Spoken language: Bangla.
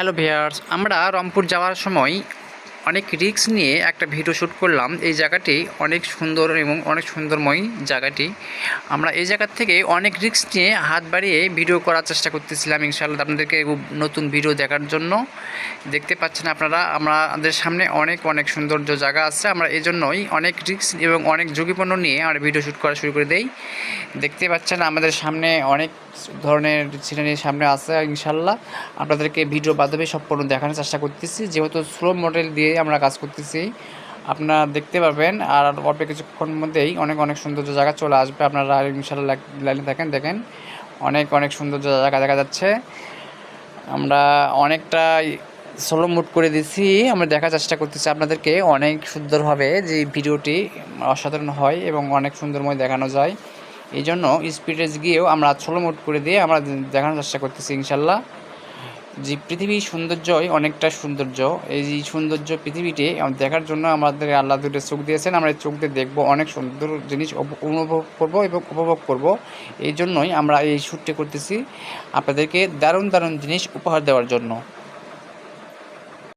হ্যালো ভিয়ার্স আমরা রংপুর যাওয়ার সময় অনেক রিক্স নিয়ে একটা ভিডিও শ্যুট করলাম। এই জায়গাটি অনেক সুন্দর এবং অনেক সুন্দরময় জায়গাটি। আমরা এই জায়গার থেকে অনেক রিক্স নিয়ে হাত বাড়িয়ে ভিডিও করার চেষ্টা করতেছিলাম ইনশাআল্লাহ আপনাদেরকে নতুন ভিডিও দেখার জন্য। দেখতে পাচ্ছেন আপনারা, আমাদের সামনে অনেক অনেক সৌন্দর্য জায়গা আছে। আমরা এই জন্যই অনেক রিক্স এবং অনেক ঝুঁকিপূর্ণ নিয়ে আমরা ভিডিও শ্যুট করা শুরু করে দেই। দেখতে পাচ্ছেন আমাদের সামনে অনেক ধরনের সিনারির সামনে আছে ইনশাল্লাহ আপনাদেরকে ভিডিও মাধ্যমে সম্পূর্ণ দেখানোর চেষ্টা করতেছি। যেহেতু স্লো মডেল দিয়ে আমরা কাজ করতেছি। আপনারা দেখতে পাবেন আর অল্প কিছুক্ষণ মধ্যেই অনেক অনেক সৌন্দর্য জায়গা চলে আসবে। আপনারা ইনশাল্লাহ লাইনে থাকেন, দেখেন। অনেক অনেক সৌন্দর্য জায়গা দেখা যাচ্ছে। আমরা অনেকটা সোলো মুড করে দিছি। আমরা দেখার চেষ্টা করতেছি আপনাদেরকে অনেক সুন্দরভাবে যে ভিডিওটি অসাধারণ হয় এবং অনেক সুন্দরময় দেখানো যায়। এই জন্য স্পিডেজ গিয়েও আমরা সোলো মুড করে দিয়ে আমরা দেখানোর চেষ্টা করতেছি ইনশাল্লাহ যে পৃথিবীর সৌন্দর্যই অনেকটা সৌন্দর্য, এই যে সৌন্দর্য পৃথিবীতে দেখার জন্য আমাদের আল্লাহ দুটো চোখ দিয়েছেন, আমরা এই চোখ দিয়ে দেখব অনেক সুন্দর জিনিস অনুভব করব এবং উপভোগ করব। এই জন্যই আমরা এই শ্যুটটি করতেছি আপনাদেরকে দারুণ দারুণ জিনিস উপহার দেওয়ার জন্য।